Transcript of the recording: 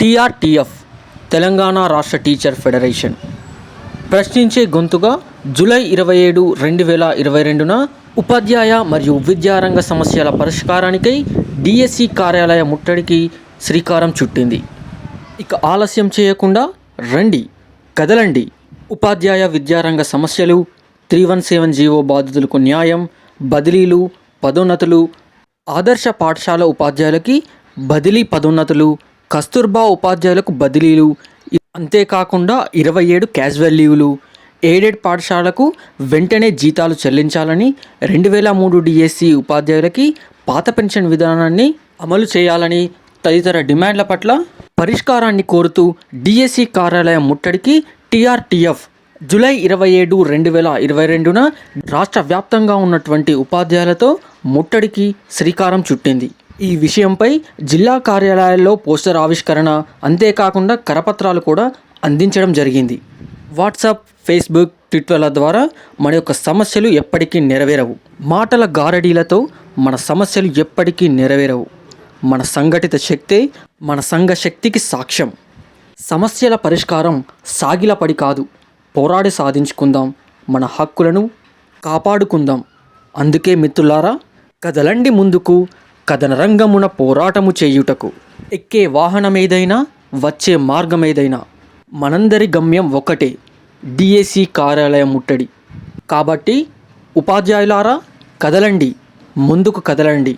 TRTF Telangana రాష్ట్ర teacher federation. ప్రశ్నించే గొంతుగా July ఇరవై ఏడు రెండు వేల ఇరవై రెండున ఉపాధ్యాయ మరియు విద్యారంగ సమస్యల పరిష్కారానికై డిఎస్సి కార్యాలయ ముట్టడికి శ్రీకారం చుట్టింది. ఇక ఆలస్యం చేయకుండా రండి కదలండి. ఉపాధ్యాయ విద్యారంగ సమస్యలు త్రీ వన్ సెవెన్ జీవో బాధితులకు న్యాయం బదిలీలు పదోన్నతులు ఆదర్శ పాఠశాల ఉపాధ్యాయులకి బదిలీ పదోన్నతులు కస్తూర్బా ఉపాధ్యాయులకు బదిలీలు. అంతేకాకుండా ఇరవై ఏడు క్యాజువల్ లీవులు. ఎయిడెడ్ పాఠశాలకు వెంటనే జీతాలు చెల్లించాలని రెండు వేల మూడు డిఎస్సి ఉపాధ్యాయులకి పాత పెన్షన్ విధానాన్ని అమలు చేయాలని తదితర డిమాండ్ల పట్ల పరిష్కారాన్ని కోరుతూ డిఎస్సి కార్యాలయం ముట్టడికి టీఆర్టీఎఫ్ జూలై ఇరవై ఏడు రెండు వేల ఇరవై రెండున రాష్ట్ర వ్యాప్తంగా ఉన్నటువంటి ఉపాధ్యాయులతో ముట్టడికి శ్రీకారం చుట్టింది. ఈ విషయంపై జిల్లా కార్యాలయాల్లో పోస్టర్ ఆవిష్కరణ అంతేకాకుండా కరపత్రాలు కూడా అందించడం జరిగింది. వాట్సాప్ ఫేస్బుక్ ట్విట్టర్ల ద్వారా మన యొక్క సమస్యలు ఎప్పటికీ నెరవేరవు. మాటల గారడీలతో మన సమస్యలు ఎప్పటికీ నెరవేరవు. మన సంఘటిత శక్తే మన సంఘ శక్తికి సాక్ష్యం. సమస్యల పరిష్కారం సాగిలపడి కాదు. పోరాడి సాధించుకుందాం. మన హక్కులను కాపాడుకుందాం. అందుకే మిత్రులారా కదలండి ముందుకు కథనరంగమున పోరాటము చేయుటకు. ఎక్కే వాహనమేదైనా వచ్చే మార్గమేదైనా మనందరి గమ్యం ఒకటే డిఎసి కార్యాలయం ముట్టడి. కాబట్టి ఉపాధ్యాయులారా కదలండి ముందుకు కదలండి.